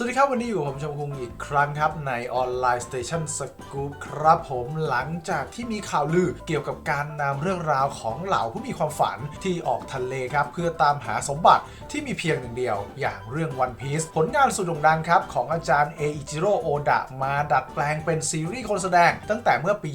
สวัสดีครับ วันนี้อยู่ผมชมคุงอีกครั้งครับ ในออนไลน์สเตชันสกู๊ปครับผมหลังจากที่มีข่าวลือเกี่ยวกับการนำเรื่องราวของเหล่าผู้มีความฝันที่ออกทะเลครับ เพื่อตามหาสมบัติที่มีเพียงหนึ่งเดียว อย่างเรื่อง One Piece ผลงานสุดโด่งดังครับ ของอาจารย์เออิจิโร่โอดะมาดัดแปลงเป็นซีรีส์คนแสดง ตั้งแต่เมื่อปี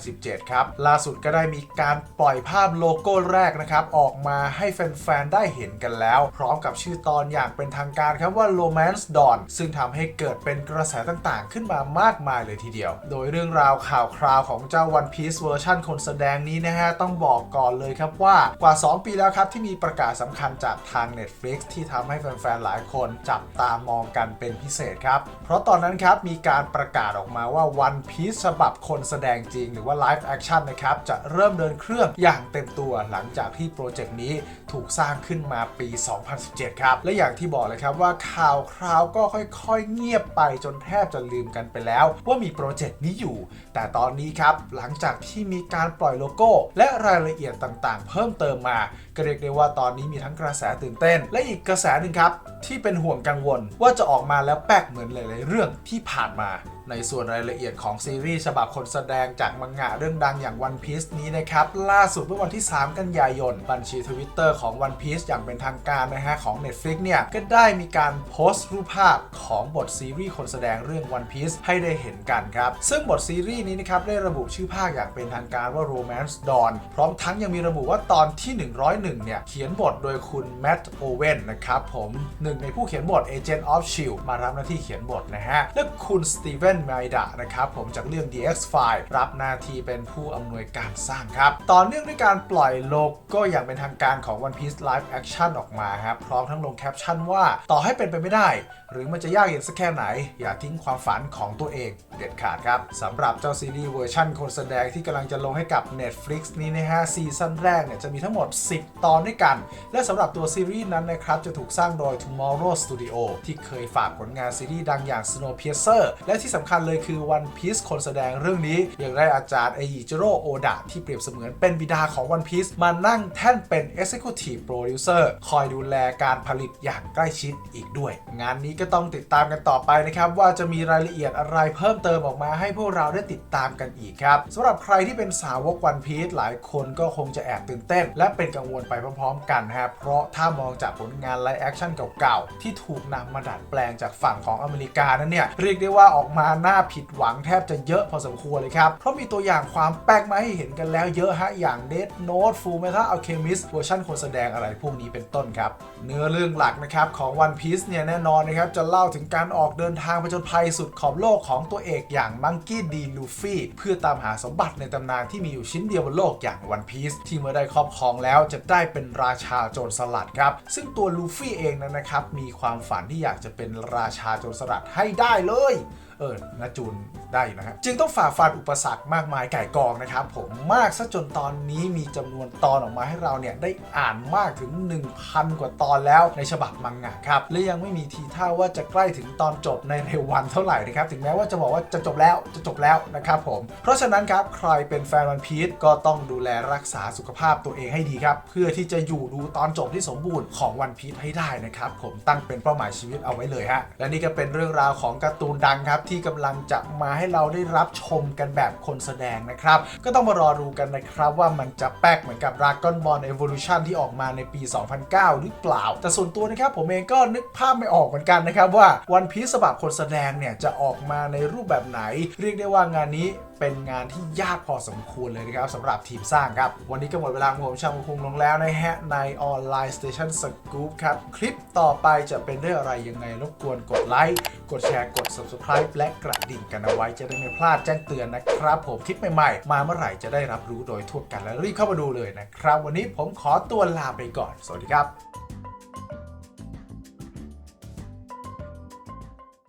2017 ครับ ล่าสุดก็ได้มีการปล่อยภาพโลโก้แรกนะครับออกมาให้แฟนๆได้เห็นกันแล้ว พร้อมกับชื่อตอนอย่างเป็นทางการครับว่า Romance Dawn ซึ่งทำให้เกิดเป็นกระแสต่างๆ ขึ้นมามากมายเลยทีเดียว โดยเรื่องราวข่าวคราวของเจ้า One Piece เวอร์ชันคนแสดงนี้นะฮะ ต้องบอกก่อนเลยครับว่ากว่า 2 ปีแล้วครับที่มีประกาศสำคัญจากทาง Netflix ที่ทำให้แฟนๆ หลายคนจับตามองกันเป็นพิเศษครับ เพราะตอนนั้นครับมีการประกาศออกมาว่า One Piece ฉบับคนแสดงจริง หรือว่า Live Action นะครับจะเริ่มเดินเครื่องอย่างเต็มตัวหลังจากที่โปรเจกต์นี้ถูกสร้างขึ้นมาปี 2017 ครับ และอย่างที่บอกเลยครับว่าข่าวคราวก็ค่อยๆ เงียบไปจนแทบจะลืมกันไปแล้ว ว่ามีโปรเจกต์นี้อยู่ แต่ตอนนี้ครับ หลังจากที่มีการปล่อยโลโก้ และรายละเอียดต่างๆ เพิ่มเติมมาก็เรียกได้ว่าตอนนี้มีทั้งกระแสตื่นเต้น และอีกกระแสหนึ่งครับ ที่เป็นห่วงกังวลว่าจะออกมาแล้วแปลกเหมือนหลายๆเรื่องที่ผ่านมา ในส่วนรายละเอียดของซีรีส์ฉบับคนแสดงจากมังงะเรื่องดังอย่าง One Piece นี้นะครับ ล่าสุดเมื่อวันที่ 3 กันยายน บัญชี Twitter ของ One Piece อย่างเป็นทางการนะฮะของ Netflix เนี่ย ก็ได้มีการโพสต์รูปภาพของบทซีรีส์คนแสดงเรื่อง One Piece ให้ได้เห็นกันครับ ซึ่งบทซีรีส์นี้นะครับ ได้ระบุชื่อภาคอย่างเป็นทางการว่า Romance Dawn พร้อมทั้งยังมีระบุว่าตอนที่ 101 เนี่ยเขียนบทโดยคุณแมตต์โอเวนนะครับผมหนึ่งในผู้เขียนบท Agent of Shield มารับหน้าที่เขียนบทนะฮะและคุณสตีเวนไมดะนะครับผมจากเรื่อง DX File รับหน้าที่เป็นผู้อำนวยการสร้างครับ ต่อเนื่องด้วยการปล่อยโลโก้อย่างเป็นทางการของ One Piece Live Action ออกมาครับพร้อมทั้งลงแคปชั่นว่าต่อให้เป็นไปไม่ได้ หรือมันจะยากเย็นสักแค่ไหน อย่าทิ้งความฝันของตัวเองเด็ดขาดครับสำหรับเจ้าซีรีส์เวอร์ชันคนแสดงที่กำลังจะลงให้กับ Netflix นี้นะฮะซีซั่นแรกเนี่ยจะมีทั้งหมด 10 ตอนด้วยกัน และสำหรับตัวซีรีส์นั้นนะครับจะถูกสร้างโดย Tomorrow Studio ที่เคยฝากผลงานซีรีส์ดังอย่าง Snowpiercer และที่สำคัญเลยคือ One Piece คนแสดงเรื่องนี้ยังได้อาจารย์เอจิโร่โอดะที่เปรียบเสมือนเป็นบิดาของ One Piece มานั่งแท่นเป็น Executive Producer คอยดูแลการผลิตอย่างใกล้ชิดอีกด้วย งานนี้ก็ต้องติดตามกันต่อไปนะครับ ว่าจะมีรายละเอียดอะไรเพิ่มเติมออกมาให้พวกเราได้ติดตามกันอีกครับสำหรับใครที่เป็นสาวก One Piece หลายคนก็คงจะแอบตื่นเต้น และเป็นกังวลไปพร้อมๆ กันฮะเพราะถ้ามองจากผลงานไลฟ์แอคชั่นเก่าๆ ที่ถูกนำมาดัดแปลงจากฝั่งของอเมริกานั้นเนี่ยเรียกได้ว่าออกมาน่าผิดหวังแทบจะเยอะพอสมควรเลยครับ เพราะมีตัวอย่างความแปลกมาให้เห็นกันแล้วเยอะฮะ อย่าง Death Note Full Metal Alchemist เวอร์ชันคนแสดงอะไรพวกนี้เป็นต้นครับ เนื้อเรื่องหลักนะครับของ One Piece เนี่ยแน่นอนนะครับจะเล่าถึงการออกเดินทางผจญภัยสุดขอบโลกของตัวเอกอย่าง Monkey D. Luffy เพื่อตามหาสมบัติในตำนานที่มีอยู่ชิ้นเดียวบนโลกอย่าง One Piece ที่เมื่อได้ครอบครองแล้วจะได้เป็นราชาโจรสลัดครับ ซึ่งตัวลูฟี่เองนั้นนะครับ มีความฝันที่อยากจะเป็นราชาโจรสลัดให้ได้เลย เออนาจูนได้อยู่นะฮะจึงต้องฝ่าฟันอุปสรรคมากมายไก่กองนะครับผมมากซะจนตอนนี้มีจำนวนตอนออกมาให้เราเนี่ยได้อ่านมากถึง 1,000 กว่าตอนแล้วในฉบับมังงะครับและยังไม่มีทีท่าว่าจะใกล้ถึงตอนจบในเร็ววันเท่าไหร่นะครับถึงแม้ว่าจะบอกว่าจะจบแล้วจะจบแล้วนะครับผมเพราะฉะนั้นครับใครเป็นแฟนวันพีชก็ต้องดูแลรักษาสุขภาพตัวเองให้ดีครับเพื่อที่จะอยู่ดูตอนจบที่สมบูรณ์ของวันพีชให้ได้นะครับผมตั้งเป็นเป้าหมายชีวิตเอาไว้เลยฮะและนี่ก็เป็นเรื่องราวของการ์ตูนดังครับที่กำลังจะมาให้เราได้รับชมกันแบบคนแสดงนะครับ ก็ต้องมารอดูกันนะครับว่ามันจะแป๊กเหมือนกับ Dragon Ball Evolution ที่ออกมาในปี 2009 หรือเปล่า แต่ส่วนตัวนะครับผมเองก็นึกภาพไม่ออกเหมือนกันนะครับว่าวันพีซฉบับคนแสดงเนี่ยจะออกมาในรูปแบบไหน เรียกได้ว่างานนี้เป็นงานที่ยากพอสมควรเลยนะครับสำหรับทีมสร้างครับ วันนี้ก็หมดเวลาของผมชาวคุงลงแล้วนะฮะ ในออนไลน์สเตชันสกู๊ปครับ คลิปต่อไปจะเป็นเรื่องอะไรยังไงรบกวนกดไลค์กดแชร์กด subscribe และกระดิ่งกันเอาไว้จะได้ไม่พลาดแจ้งเตือนนะครับ ผมคลิปใหม่ๆ มาเมื่อไหร่จะได้รับรู้โดยทั่วกันและรีบเข้ามาดูเลยนะครับ วันนี้ผมขอตัวลาไปก่อน สวัสดีครับ